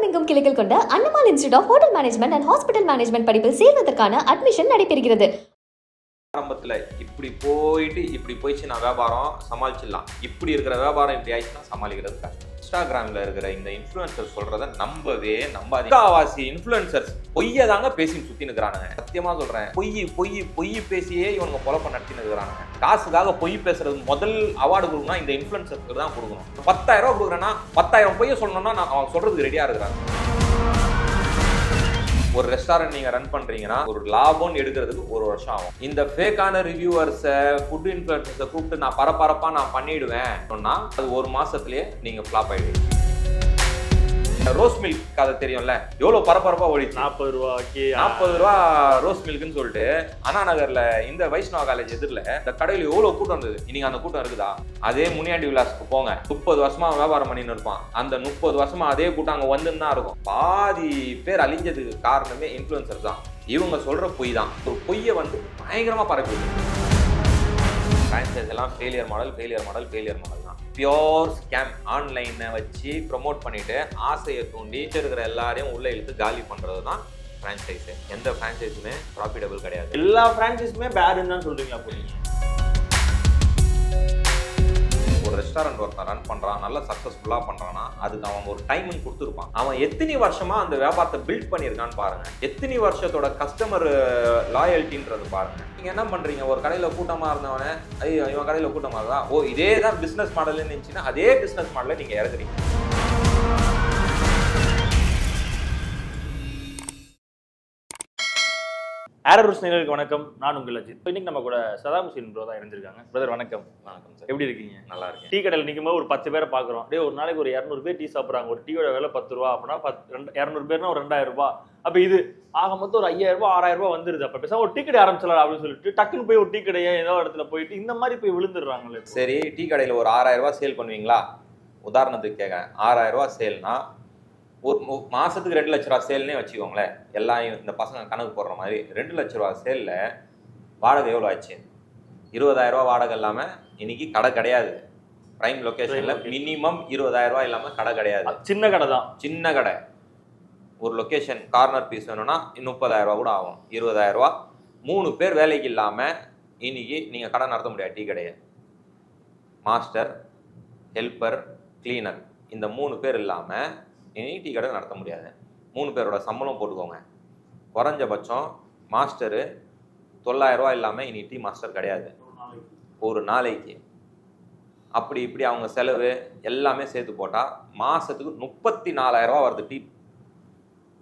உலகமெங்கும் கிளைகள் கொண்ட Annamal institute of hotel management and hospital management படிப்பில் சேர்வதற்கான அட்மிஷன் நடைபெறுகிறது. ஆரம்பத்தில் இப்படி போயிட்டு இப்படி போயிடுச்சு நான் வியாபாரம் சமாளிச்சிடலாம். இப்படி இருக்கிற வியாபாரம் இப்படி ஆயிடுச்சுன்னா சமாளிக்கிறது கஷ்டம். இன்ஸ்டாகிராமில் இருக்கிற இந்த இன்ஃப்ளூயன்சர் சொல்கிறத நம்பவே நம்ப முக்காவாசி இன்ஃப்ளூயன்சர்ஸ் பொய்யை தாங்க பேசி சுற்றி நிற்கிறானுங்க சத்தியமாக சொல்கிறேன் பொய் பொய் பொய் பேசியே இவனுங்க பொழப்ப நடத்தி நிற்கிறானுங்க காசுக்காக பொய் பேசுறது முதல் அவார்டு கொடுக்கணும் இந்த இன்ஃப்ளூயன்சருக்கு தான் கொடுக்கணும். பத்தாயிரம் ரூபா கொடுக்குறேன்னா பத்தாயிரம் பொய்யை சொல்லணும்னா நான் அவன் சொல்கிறதுக்கு ரெடியாக இருக்கிறாங்க ஒரு ரெஸ்டாரண்ட் நீங்க ரன் பண்றீங்கன்னா ஒரு லாபம் எடுக்கிறதுக்கு ஒரு வருஷம் ஆகும். இந்த ஃபேக்கான ரிவ்யூவர்ஸை ஃபுட் இன்ஃபுளுசர்ஸை கூப்பிட்டு நான் பரபரப்பா நான் பண்ணிடுவேன் சொன்னா அது ஒரு மாசத்துலயே நீங்க ஃபிளாப் ரோஸ் மில்க் கதை தெரியும்ல? எவ்வளவு பரபரப்பா ஓடிச்சு? நாற்பது ரூபாய்க்கு நாற்பது ரூபா ரோஸ் மில்க்னு சொல்லிட்டு அண்ணா நகர்ல இந்த வைஷ்ணவ காலேஜ் எதிரில் இந்த கடையில் எவ்வளவு கூட்டம் இருந்தது? இன்னைக்கு அந்த கூட்டம் இருக்குதா? அதே முனியாண்டி விலாஸ்க்கு போங்க. முப்பது வருஷமா வியாபாரம் பண்ணின்னு இருப்பான். அந்த முப்பது வருஷமா அதே கூட்டம் அங்க வந்துன்னு தான் இருக்கும். பாதி பேர் அழிஞ்சதுக்கு காரணமே இன்ஃப்ளூயன்சர் தான். இவங்க சொல்ற பொய் தான். ஒரு பொய்யை வந்து பயங்கரமா பரப்பி ஃப்ரான்ச்சைஸ் எல்லாம் failure model failure model failure model தான். பியோர் ஸ்கேம் ஆன்லைனை வச்சு ப்ரொமோட் பண்ணிட்டு ஆசையை தூண்டி இருக்கிற எல்லாரையும் உள்ள இழுத்து காலி பண்ணுறது தான் ஃப்ரான்ச்சைஸு எந்த ஃப்ரான்ச்சைஸுமே ப்ராஃபிட்டபிள் கிடையாது. எல்லா ஃப்ரான்ச்சைஸுமே பேடுன்னு தான் சொல்கிறீங்களா போய் ரெஸ்டாரண்ட் ஒருத்தன் ரன் பண்ணுறான் நல்லா சக்ஸஸ்ஃபுல்லாக பண்ணுறான்னா அதுக்கு அவன் ஒரு டைமிங் கொடுத்துருப்பான். அவன் எத்தனை வருஷமா அந்த வியாபாரத்தை பில்ட் பண்ணியிருக்கான்னு பாருங்க. எத்தனை வருஷத்தோட கஸ்டமர் லாயல்ட்டின்றது பாருங்க. நீங்கள் என்ன பண்ணுறீங்க ஒரு கடையில் கூட்டமாக இருந்தவனே ஐயோ இவன் கடையில் கூட்டமாக இருந்தா? ஓ இதே தான் பிஸ்னஸ் மாடல்னு இருந்துச்சுன்னா அதே பிஸ்னஸ் மாடலை நீங்கள் இறக்குறீங்க ஆரரூஸ் நேர்களுக்கு வணக்கம். நான் உங்கள் அஜித். இன்னைக்கு நம்ம கூட சதாம் ஹுசேன் ப்ரோ தான் இணைஞ்சிருக்காங்க பிரதர் வணக்கம். வணக்கம் சார் எப்படி இருக்கீங்க? நல்லா இருக்கேன். டீ கடையில் நிற்கும் போது ஒரு பத்து பேரை பார்க்குறோம் டே ஒரு நாளைக்கு ஒரு இரநூறு பேர் டீ சாப்பிட்றாங்க. ஒரு டீயோட விலை பத்து ரூபா அப்படின்னா பத்து ரெண்டு இரநூறு பேர்னா ஒரு ரெண்டாயிரம் ரூபாய் அப்போ இது ஆக மொத்தம் ஒரு ஐயாயிரம் ரூபாய் ஆறாயிரம் ரூபாய் வந்துருது. அப்போ பேசாம ஒரு டீ கடை ஆரம்பிச்சலாம் அப்படின்னு சொல்லிட்டு டக்குன்னு போய் ஒரு டீ கடையை ஏதோ இடத்துல போயிட்டு இந்த மாதிரி போய் விழுந்துடுறாங்களே. சரி டீ கடையில் ஒரு ஆறாயிரம் ரூபாய் சேல் பண்ணுவீங்களா? உதாரணத்துக்கு கேட்க ஆறாயிரம் ரூபாய் சேல்னா ஒரு மு- மாசத்துக்கு ரெண்டு லட்ச ரூபா சேல்னே வச்சுக்கோங்களேன். எல்லாம் இந்த பசங்க கணக்கு போடுற மாதிரி ரெண்டு லட்ச ரூபா சேல்ல வாடகை எவ்வளோ ஆச்சு? இருபதாயிரம் ரூபா வாடகை இல்லாம இன்னைக்கு கடை கிடையாது. Prime location. மினிமம் இருபதாயிரம் ரூபாய் இல்லாம கடை கிடையாது. சின்ன கடை தான். சின்ன கடை. ஒரு லொகேஷன் கார்னர் பீஸ் வேணும்னா முப்பதாயிரம் ரூபா கூட ஆகும். இருபதாயிரம் ரூபா. மூணு பேர் வேலைக்கு இல்லாம இன்னைக்கு நீங்க கடை நடத்த முடியாது. டீ கடையை. மாஸ்டர் ஹெல்ப்பர் கிளீனர் இந்த மூணு பேர் இல்லாம இனி டீ கடை நடத்த முடியாது. மூணு பேரோட சம்பளம் போட்டுக்கோங்க. குறைஞ்சபட்சம் மாஸ்டரு தொள்ளாயிரரூவா இல்லாமல் இனி டீ மாஸ்டர் கிடையாது. ஒரு நாளைக்கு. அப்படி இப்படி அவங்க செலவு எல்லாமே சேர்த்து போட்டால் மாதத்துக்கு முப்பத்தி நாலாயிரரூவா வருது டீ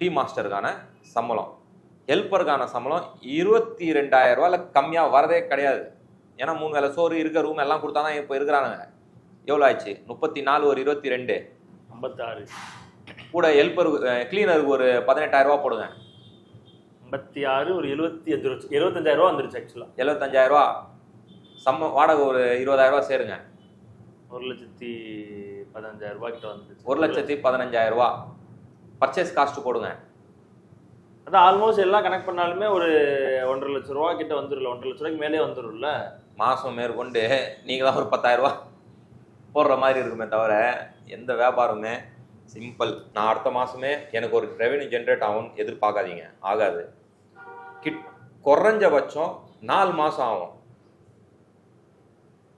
டீ மாஸ்டருக்கான சம்பளம். ஹெல்ப்பருக்கான சம்பளம் இருபத்தி ரெண்டாயிரம் இல்லை கம்மியாக வரதே கிடையாது. ஏன்னா மூணு வேளை சோறு இருக்க ரூம் எல்லாம் கொடுத்தா தான் இப்போ இருக்கிறானுங்க. எவ்வளோ ஆச்சு? முப்பத்தி நாலு ஒரு இருபத்தி ரெண்டு ஐம்பத்தாறு. கூட ஹெல்ப்பர் கிளீனருக்கு ஒரு பதினெட்டாயிரம் ரூபா போடுங்க. ஐம்பத்தி ஆறு ஒரு எழுபத்தி அஞ்சு லட்சம் எழுபத்தஞ்சாயிரம் ரூபா வந்துருச்சு ஆக்சுவலாக எழுபத்தஞ்சாயிரம் ரூபா? சம்ம வாடகை ஒரு இருபதாயிரம் ரூபா சேருங்க. ஒரு லட்சத்தி பதினஞ்சாயிரம் ரூபாய் கிட்ட வந்துருச்சு. ஒரு லட்சத்தி பதினஞ்சாயிரம் ரூபா. பர்ச்சேஸ் காஸ்ட் போடுங்க. அதான் ஆல்மோஸ்ட் எல்லாம் கனெக்ட் பண்ணாலுமே ஒரு ஒன்றரை லட்ச ரூபா கிட்ட வந்துரும்ல ஒன்றரை லட்ச ரூபாய்க்கு மேலே வந்துரும்ல. மாதம் மேற்கொண்டு நீங்கள் தான் ஒரு பத்தாயிரம் ரூபா போடுற மாதிரி இருக்குமே தவிர எந்த வியாபாரமே சிம்பிள் நான் அடுத்த மாதமே எனக்கு ஒரு ரெவென்யூ ஜென்ரேட் ஆகும்னு எதிர்பார்க்காதீங்க. ஆகாது. கிட் குறைஞ்சபட்சம் நாலு மாதம் ஆகும்.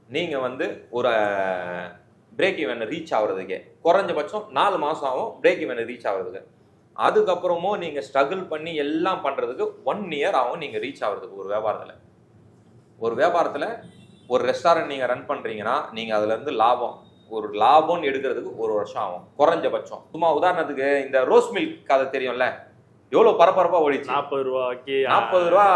நீங்கள் வந்து ஒரு பிரேக் ஈவனை ரீச் ஆகுறதுக்கே. குறைஞ்சபட்சம் நாலு மாதம் ஆகும் பிரேக் ஈவனை ரீச் ஆகிறதுக்கு. அதுக்கப்புறமும் நீங்கள் ஸ்ட்ரகிள் பண்ணி எல்லாம் பண்ணுறதுக்கு ஒன் இயர் ஆகும் நீங்கள் ரீச் ஆகிறதுக்கு ஒரு வியாபாரத்தில். ஒரு வியாபாரத்தில் ஒரு ரெஸ்டாரண்ட் நீங்கள் ரன் பண்ணுறீங்கன்னா நீங்கள் அதுலேருந்து லாபம். ஒரு லாபம்னு எடுக்கிறதுக்கு ஒரு வருஷம் ஆகும். குறைஞ்சபட்சம். சும்மா உதாரணத்துக்கு இந்த ரோஸ் மில்க் கதை தெரியும்ல? எவ்வளோ பரபரப்பாக ஓடிச்சு? நாற்பது ரூபாய்க்கு நாற்பது ரூபா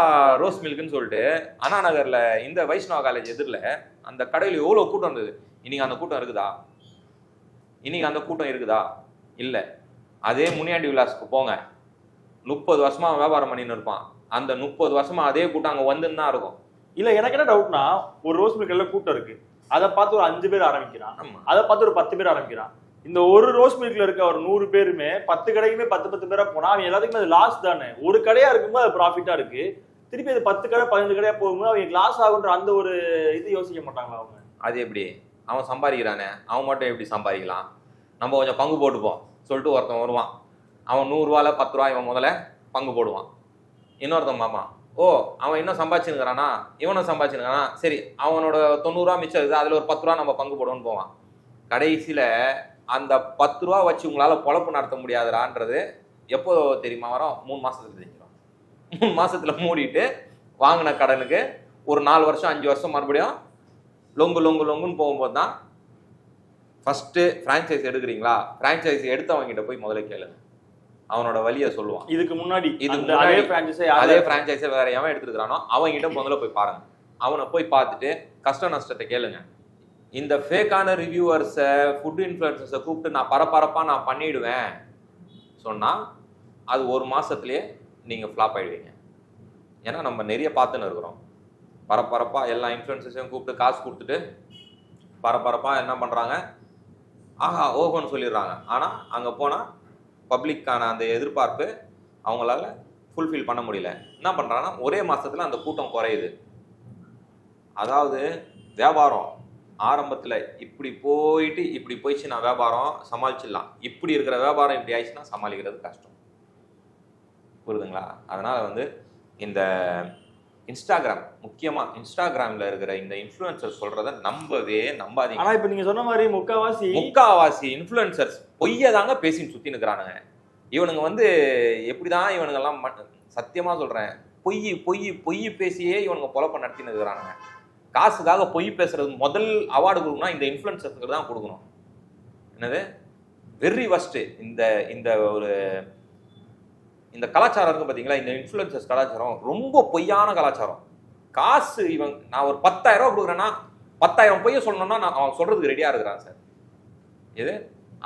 ரோஸ் மில்க்னு சொல்லிட்டு அண்ணா நகர்ல இந்த வைஷ்ணவ காலேஜ் எதிரில் அந்த கடையில் எவ்வளோ கூட்டம் இருந்தது? இன்னைக்கு அந்த கூட்டம் இருக்குதா? இன்னைக்கு அந்த கூட்டம் இருக்குதா? இல்லை. அதே முனியாண்டி விலாஸ்க்கு போங்க. முப்பது வருஷமா வியாபாரம் பண்ணின்னு இருப்பான். அந்த முப்பது வருஷமா அதே கூட்டம் அங்கே வந்துன்னு தான் இருக்கும். இல்ல எனக்கு என்ன டவுட்னா ஒரு ரோஸ் மில்க்ல கூட்டம் இருக்கு. அதை பார்த்து ஒரு அஞ்சு பேர் ஆரம்பிக்கிறான். அதை பார்த்து ஒரு பத்து பேர் ஆரம்பிக்கிறான். இந்த ஒரு ரோஸ் மில்க்ல இருக்க ஒரு நூறு பேருமே பத்து கடைக்குமே பத்து பத்து பேரா போனா அவன் எல்லாத்துக்குமே அது லாஸ் தானே. ஒரு கடையா இருக்கும்போது அது ப்ராஃபிட்டா இருக்கு. திருப்பி அது பத்து கடை பதினஞ்சு கடையா போகும்போது அவங்க லாஸ் ஆகுன்ற அந்த ஒரு இது யோசிக்க மாட்டாங்களா அவங்க? அது எப்படி? அவன் சம்பாதிக்கிறானே. அவன் மட்டும் எப்படி சம்பாதிக்கலாம்? நம்ம கொஞ்சம் பங்கு போட்டுப்போம். சொல்லிட்டு ஒருத்தன் வருவான். அவன் நூறுரூவால பத்து ரூபா இவன் முதல்ல பங்கு போடுவான். இன்னொருத்தன் பார்ப்பான். ஓ அவன் இன்னும் சம்பாதிச்சுனுக்கிறானா இவனும் சம்பாதிச்சுனுக்கிறானா சரி அவனோட தொண்ணூறுரூவா மிச்சம் இருக்குது அதில் ஒரு பத்து ரூபா நம்ம பங்கு போடுவோம்னு போவான். கடைசியில் அந்த பத்து ரூபா வச்சு உங்களால் பொழப்பு நடத்த முடியாதுடான்றது எப்போ தெரியுமா வரும்? மூணு மாதத்துக்கு தெரிஞ்சிடும். மூணு மாதத்தில் மூடிட்டு வாங்கின கடனுக்கு ஒரு நாலு வருஷம் அஞ்சு வருஷம் மறுபடியும் லொங்கு லொங்கு லொங்குன்னு போகும்போது தான் ஃபஸ்ட்டு ஃப்ரான்ச்சைஸ் எடுக்கிறீங்களா? ஃப்ரான்ச்சைஸ் எடுத்தவங்கிட்ட போய் முதல்ல கேளுங்க. அவனோட வழியை சொல்லுவான். இதுக்கு முன்னாடி இதுக்கு முன்னாடி அதே பிரான்ச்சைஸை அதே ஃப்ரான்ச்சைஸை வேற எவன் எடுத்துருக்கானோ அவன்கிட்ட முதல்ல போய் பாருங்க. அவனை போய் பார்த்துட்டு கஷ்ட நஷ்டத்தை கேளுங்க. இந்த ஃபேக்கான ரிவ்யூவர்ஸை ஃபுட் இன்ஃப்ளூயன்சர்ஸை கூப்பிட்டு நான் பரபரப்பாக நான் பண்ணிடுவேன் சொன்னால் அது ஒரு மாசத்துலயே நீங்கள் ஃப்ளாப் ஆயிடுவீங்க. ஏன்னா நம்ம நிறைய பார்த்துன்னு இருக்கிறோம். பரபரப்பாக எல்லா இன்ஃப்ளூயன்சர்ஸையும் கூப்பிட்டு காசு கொடுத்துட்டு பரபரப்பாக என்ன பண்ணுறாங்க ஆஹா ஓஹோன்னு சொல்லிடுறாங்க. ஆனால் அங்கே போனால் பப்ளிக்கான அந்த எதிர்பார்ப்பு அவங்களால ஃபுல்ஃபில் பண்ண முடியல. என்ன பண்ணுறாங்கன்னா ஒரே மாதத்தில் அந்த கூட்டம் குறையுது. அதாவது வியாபாரம் ஆரம்பத்தில் இப்படி போயிட்டு இப்படி போயிடுச்சு நான் வியாபாரம் சமாளிச்சிடலாம். இப்படி இருக்கிற வியாபாரம் இப்படி ஆயிடுச்சுன்னா சமாளிக்கிறது கஷ்டம். புரியுதுங்களா? அதனால் வந்து இந்த இன்ஸ்டாகிராம் முக்கியமா இன்ஸ்டாகிராம்ல இருக்கிற இந்த இன்ஃப்ளூயன்சர் சொல்றத நம்பவே நம்பாதீங்க. ஆனா இப்ப நீங்க சொன்ன மாதிரி முக்காவாசி முக்காவாசி இன்ஃப்ளூயன்சர்ஸ் பொய்ய தாங்க பேசின்னு சுத்தி நிக்கிறானுங்க இவனுங்க வந்து எப்படிதான் இவனுங்க எல்லாம் ம- சத்தியமா சொல்றேன் பொய் பொய் பொய் பேசியே இவனுங்க பொழப்ப நடத்தின்னு இருக்கிறானுங்க. காசுக்காக பொய் பேசுறது முதல் அவார்டு கொடுக்கணும் இந்த இன்ஃப்ளூயன்சர்ஸுக்கு தான் கொடுக்கணும். என்னது? வெரி ஃபர்ஸ்ட் இந்த இந்த ஒரு இந்த கலாச்சாரம் இருக்கு பார்த்தீங்களா இந்த இன்ஃப்ளூயன்சர்ஸ் கலாச்சாரம் ரொம்ப பொய்யான கலாச்சாரம். காசு இவன் நான் ஒரு பத்தாயிரம் ரூபா கொடுக்குறேன்னா பத்தாயிரம் பொய்ய சொல்லணும்னா நான் அவன் சொல்றதுக்கு ரெடியா இருக்கிறான் சார். இது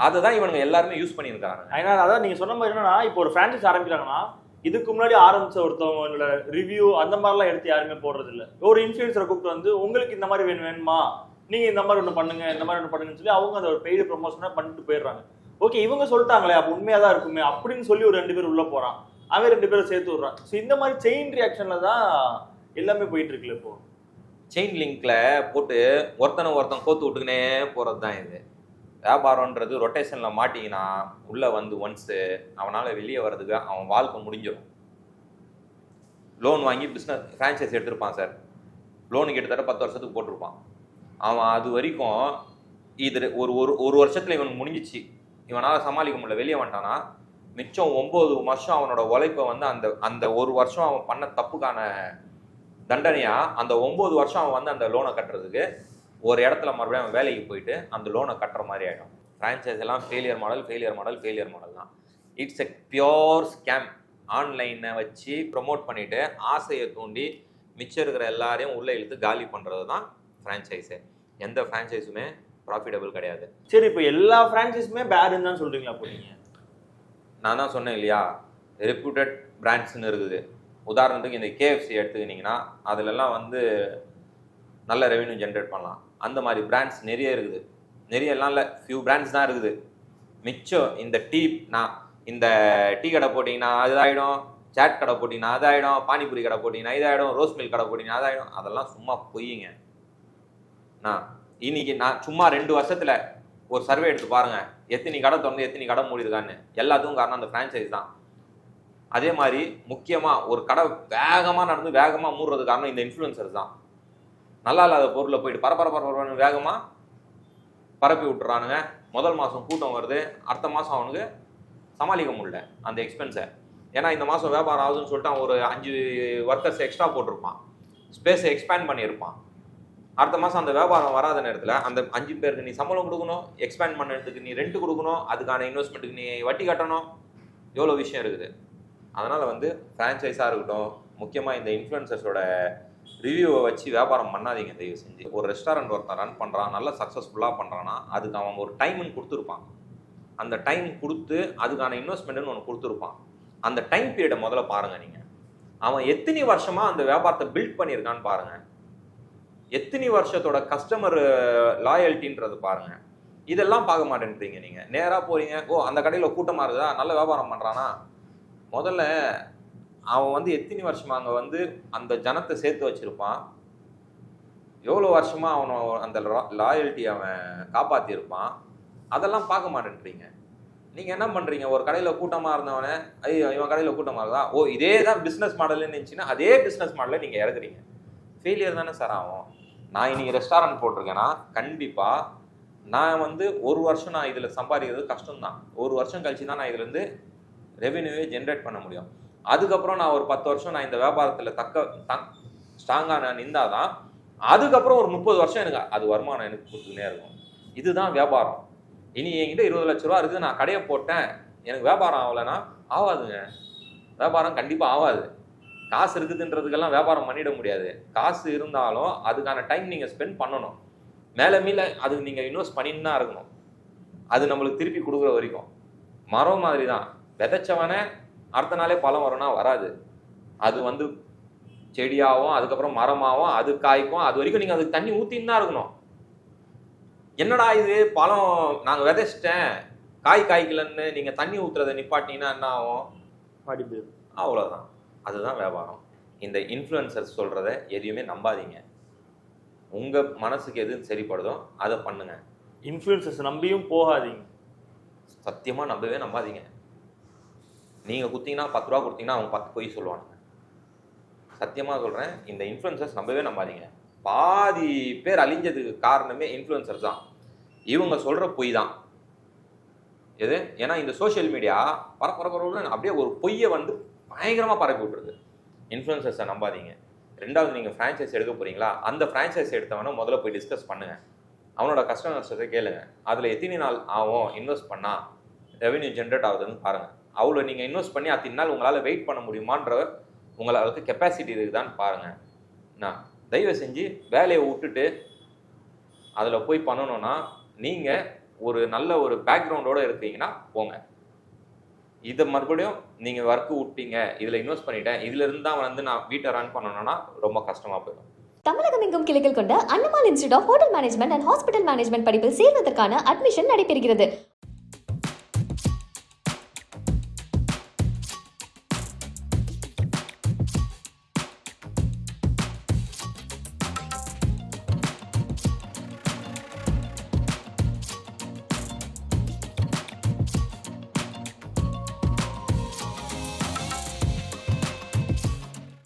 அதுதான் இவனுங்க எல்லாருமே யூஸ் பண்ணியிருக்காங்க ஏன்னா அதான் நீங்க சொன்ன மாதிரி என்னன்னா இப்போ ஒரு பிரான்ச்சைஸ் ஆரம்பிக்கிறாங்கன்னா இதுக்கு முன்னாடி ஆரம்பிச்ச ஒருத்தவங்களோட ரிவ்யூ அந்த மாதிரிலாம் எடுத்து யாருமே போடுறது இல்லை ஒரு இன்ஃபுளுசரை கூப்பிட்டு வந்து உங்களுக்கு இந்த மாதிரி வேணும் வேணுமா? நீங்க இந்த மாதிரி ஒன்று பண்ணுங்க இந்த மாதிரி ஒன்று பண்ணுங்கன்னு சொல்லி அவங்க அந்த ஒரு பெய்டு ப்ரொமோஷனாக பண்ணிட்டு போயிடுறாங்க. ஓகே இவங்க சொல்லிட்டாங்களே அப்போ உண்மையாக தான் இருக்குமே அப்படின்னு சொல்லி ஒரு ரெண்டு பேர் உள்ளே போகிறான் அவன் ரெண்டு பேரும் சேர்த்து விடுறான். ஸோ இந்த மாதிரி செயின் ரியாக்ஷனில் தான் எல்லாமே போயிட்டு இருக்குல்ல இப்போ? செயின் லிங்க்ல போட்டு ஒருத்தனை ஒருத்தன் கோத்து விட்டுக்கினே போகிறது தான் இது. வியாபாரம்ன்றது ரொட்டேஷனில் மாட்டிங்கன்னா உள்ளே வந்து ஒன்ஸு அவனால் வெளியே வர்றதுக்கு அவன் வாழ்க்கை முடிஞ்சிடும் லோன் வாங்கி பிஸ்னஸ் ஃப்ரான்ச்சைஸ் எடுத்திருப்பான் சார் லோனு கிட்டத்தட்ட பத்து வருஷத்துக்கு போட்டிருப்பான். அவன் அது வரைக்கும் இது ஒரு ஒரு ஒரு வருஷத்தில் இவனுக்கு முடிஞ்சிச்சு. இவனால் சமாளிக்க முடியல. வெளியே வந்துட்டானா? மிச்சம் ஒம்பது வருஷம் அவனோட உழைப்பை வந்து அந்த அந்த ஒரு வருஷம் அவன் பண்ண தப்புக்கான தண்டனையாக அந்த ஒம்பது வருஷம் அவன் வந்து அந்த லோனை கட்டுறதுக்கு ஒரு இடத்துல மறுபடியும் அவன் வேலைக்கு போயிட்டு அந்த லோனை கட்டுற மாதிரி ஆகிடும் ஃப்ரான்ச்சைஸ் எல்லாம் failure model failure model failure model தான். இட்ஸ் எ பியோர் ஸ்கேம் ஆன்லைனை வச்சு ப்ரொமோட் பண்ணிவிட்டு ஆசையை தூண்டி மிச்சம் இருக்கிற எல்லாரையும் உள்ளே இழுத்து காலி பண்ணுறது தான் ஃப்ரான்ச்சைஸு எந்த ஃப்ரான்ச்சைஸுமே ப்ராஃபிட்டபிள் கிடையாது. சரி இப்போ எல்லா பிரான்ச்சைஸுமே பேடுன்னு தான் சொல்றீங்களா அப்போ நான் தான் சொன்னேன் இல்லையா? ரெப்யூட்டட் பிராண்ட்ஸ்னு இருக்குது. உதாரணத்துக்கு இந்த கேஎஃப்சி எடுத்துக்கிட்டிங்கன்னா அதுலலாம் வந்து நல்ல ரெவென்யூ ஜென்ரேட் பண்ணலாம். அந்த மாதிரி பிராண்ட்ஸ் நிறைய இருக்குது. நிறைய எல்லாம் இல்லை ஃபியூ பிராண்ட்ஸ் தான் இருக்குது. மிச்சம் இந்த டீ நான் இந்த டீ கடை போட்டிங்கன்னா அது ஆகிடும் சாட் கடை போட்டிங்கன்னா அது ஆகிடும் பானிபூரி கடை போட்டிங்கன்னா இதாகிடும் ரோஸ் மில்க் கடை போட்டிங்கன்னா அதாயிடும் அதெல்லாம் சும்மா பொய்யுங்க நான் இன்னைக்கு நான் சும்மா ரெண்டு வருஷத்துல ஒரு சர்வே எடுத்து பாருங்க. எத்தனை கடை திறந்து எத்தனை கடை மூடிருக்கான்னு எல்லாத்துக்கும் காரணம் அந்த ஃப்ரான்ச்சைஸ் தான். அதே மாதிரி முக்கியமா ஒரு கடை வேகமா நடந்து வேகமா மூடுறது காரணம் இந்த இன்ஃப்ளூயன்சர்ஸ் தான். நல்லா இல்லாத பொருளை போயிட்டு பரபர பரபரன்னு வேகமா பரப்பி விட்டுறானுங்க. முதல் மாதம் கூட்டம் வருது. அடுத்த மாதம் அவனுக்கு சமாளிக்க முடியல அந்த எக்ஸ்பென்ஸை ஏன்னா இந்த மாதம் வியாபாரம் ஆகுதுன்னு சொல்லிட்டு அவன் ஒரு அஞ்சு ஒர்க்கர்ஸ் எக்ஸ்ட்ரா போட்டிருப்பான். ஸ்பேஸை எக்ஸ்பேண்ட் பண்ணியிருப்பான். அடுத்த மாதம் அந்த வியாபாரம் வராத நேரத்தில் அந்த அஞ்சு பேருக்கு நீ சம்பளம் கொடுக்கணும் எக்ஸ்பேண்ட் பண்ணுறதுக்கு நீ ரெண்ட் கொடுக்கணும் அதுக்கான இன்வெஸ்ட்மெண்ட்டுக்கு நீ வட்டி கட்டணும். எவ்வளோ விஷயம் இருக்குது? அதனால் வந்து ஃப்ரான்ச்சைஸாக இருக்கட்டும் முக்கியமாக இந்த இன்ஃப்ளூயன்சர்ஸோட ரிவ்யூவை வச்சு வியாபாரம் பண்ணாதீங்க தயவு செஞ்சு. ஒரு ரெஸ்டாரண்ட் ஒருத்தன் ரன் பண்ணுறான் நல்லா சக்ஸஸ்ஃபுல்லாக பண்ணுறான்னா அதுக்கு அவன் ஒரு டைம்னு கொடுத்துருப்பான். அந்த டைம் கொடுத்து அதுக்கான இன்வெஸ்ட்மெண்ட்டுன்னு ஒன்று கொடுத்துருப்பான். அந்த டைம் பீரியடை முதல்ல பாருங்கள் நீங்கள் அவன் எத்தனை வருஷமாக அந்த வியாபாரத்தை பில்ட் பண்ணியிருக்கான்னு பாருங்கள் எத்தனை வருஷத்தோட கஸ்டமர் லாயல்ட்டின்றது பாருங்க. இதெல்லாம் பார்க்க மாட்டேன்றீங்க நீங்க. நேராக போறீங்க ஓ அந்த கடையில் கூட்டமாக இருக்குதா நல்ல வியாபாரம் பண்றானா? முதல்ல அவன் வந்து எத்தனை வருஷமா அங்கே வந்து அந்த ஜனத்தை சேர்த்து வச்சிருப்பான். எவ்வளோ வருஷமா அவனை அந்த லாயல்ட்டி அவன் காப்பாற்றியிருப்பான் அதெல்லாம் பார்க்க மாட்டேன்றீங்க. நீங்க என்ன பண்றீங்க? ஒரு கடையில கூட்டமா இருந்தவனே ஐயோ இவன் கடையில கூட்டமா இருந்தா ஓ இதே தான் பிஸ்னஸ் மாடல்னு இருந்துச்சுன்னா அதே பிஸ்னஸ் மாடலை நீங்க இறக்குறீங்க ஃபெயிலியர் தானே சார் ஆகும். நான் இன்னைக்கு ரெஸ்டாரண்ட் போட்டிருக்கேன்னா கண்டிப்பாக நான் வந்து ஒரு வருஷம் நான் இதில் சம்பாதிக்கிறது கஷ்டம்தான். ஒரு வருஷம் கழிச்சு தான் நான் இதுலேருந்து ரெவென்யூவே ஜென்ரேட் பண்ண முடியும். அதுக்கப்புறம் நான் ஒரு பத்து வருஷம் நான் இந்த வியாபாரத்தில் தக்க ஸ்ட்ராங்காக நான் நின்றாதான் அதுக்கப்புறம் ஒரு முப்பது வருஷம் எனக்கு அது வருமானம் எனக்கு கொடுத்துக்கினே இருக்கும். இதுதான் வியாபாரம். இனி என்கிட்ட இருபது லட்ச ரூபா இருக்குது நான் கடையை போட்டேன் எனக்கு வியாபாரம் ஆகலைன்னா ஆகாதுங்க. வியாபாரம் கண்டிப்பாக ஆகாது. காசு இருக்குதுன்றதுக்கெல்லாம் வியாபாரம் பண்ணிட முடியாது. காசு இருந்தாலும் அதுக்கான டைம் நீங்கள் ஸ்பெண்ட் பண்ணணும். மேலே மீல அதுக்கு நீங்கள் இன்வெஸ்ட் பண்ணின்னு தான் இருக்கணும். அது நம்மளுக்கு திருப்பி கொடுக்குற வரைக்கும். மரம் மாதிரி தான் விதைச்சவனே அடுத்த நாளே பழம் வரும்னா வராது. அது வந்து செடியாகவும் அதுக்கப்புறம் மரமாகவும் அது காய்க்கும் அது வரைக்கும் நீங்கள் அதுக்கு தண்ணி ஊற்றின்னு தான் இருக்கணும். என்னடா இது? பழம் நாங்கள் விதைச்சிட்டேன். காய் காய்க்கலன்னு நீங்கள் தண்ணி ஊற்றுறதை நிப்பாட்டிங்கன்னா என்ன ஆகும்? அவ்வளோதான் அதுதான் வியாபாரம். இந்த இன்ஃப்ளூயன்சர்ஸ் சொல்கிறத எதையுமே நம்பாதீங்க. உங்கள் மனசுக்கு எது சரிப்படுதோ அதை பண்ணுங்க. இன்ஃப்ளூயன்சஸ் நம்பியும் போகாதீங்க. சத்தியமாக நம்பவே நம்பாதீங்க. நீங்கள் குத்திங்கன்னா பத்து ரூபா கொடுத்தீங்கன்னா அவங்க பத்து பொய் சொல்லுவாங்க சத்தியமாக சொல்கிறேன் இந்த இன்ஃப்ளூயன்சர்ஸ் நம்பவே நம்பாதீங்க. பாதி பேர் அழிஞ்சதுக்கு காரணமே இன்ஃப்ளூயன்சர்ஸ் தான். இவங்க சொல்கிற பொய் தான். எது? ஏன்னா இந்த சோஷியல் மீடியா பரபரப்பரன்னு அப்படியே ஒரு பொய்யை வந்து பயங்கரமாக பரப்பி விட்ருது இன்ஃப்ளூயன்சர்ஸை நம்பாதீங்க. ரெண்டாவது நீங்கள் ஃப்ரான்ச்சைஸ் எடுக்க போகிறீங்களா அந்த ஃப்ரான்ச்சைஸ் எடுத்தவனை முதல்ல போய் டிஸ்கஸ் பண்ணுங்கள் அவனோட கஷ்ட நஷ்டத்தை கேளுங்க. அதில் எத்தனை நாள் ஆகும்? இன்வெஸ்ட் பண்ணால் ரெவென்யூ ஜென்ரேட் ஆகுதுன்னு பாருங்கள் அவ்வளோ நீங்கள் இன்வெஸ்ட் பண்ணி அத்தனை நாள் உங்களால் வெயிட் பண்ண முடியுமான்ற உங்களுக்கு கெப்பாசிட்டி இருக்குதான்னு பாருங்கள் நான் தயவு செஞ்சு வேலையை விட்டுட்டு அதில் போய் பண்ணணும்னா நீங்கள் ஒரு நல்ல ஒரு பேக்ரவுண்டோட இருக்கீங்கன்னா போங்க. இதை மறுபடியும் நீங்கள் ஒர்க்கு விட்டீங்க இதில் இன்வெஸ்ட் பண்ணிட்டேன் இதுல இருந்து தான் வந்து நான் வீட்டை ரன் பண்ணணும்னா ரொம்ப கஷ்டமாக போயிடும். தமிழகம் எங்கும் கிளைகள் கொண்ட Annamal institute of hotel management and hospital management படிப்பில் சேர்வதற்கான அட்மிஷன் நடைபெறுகிறது.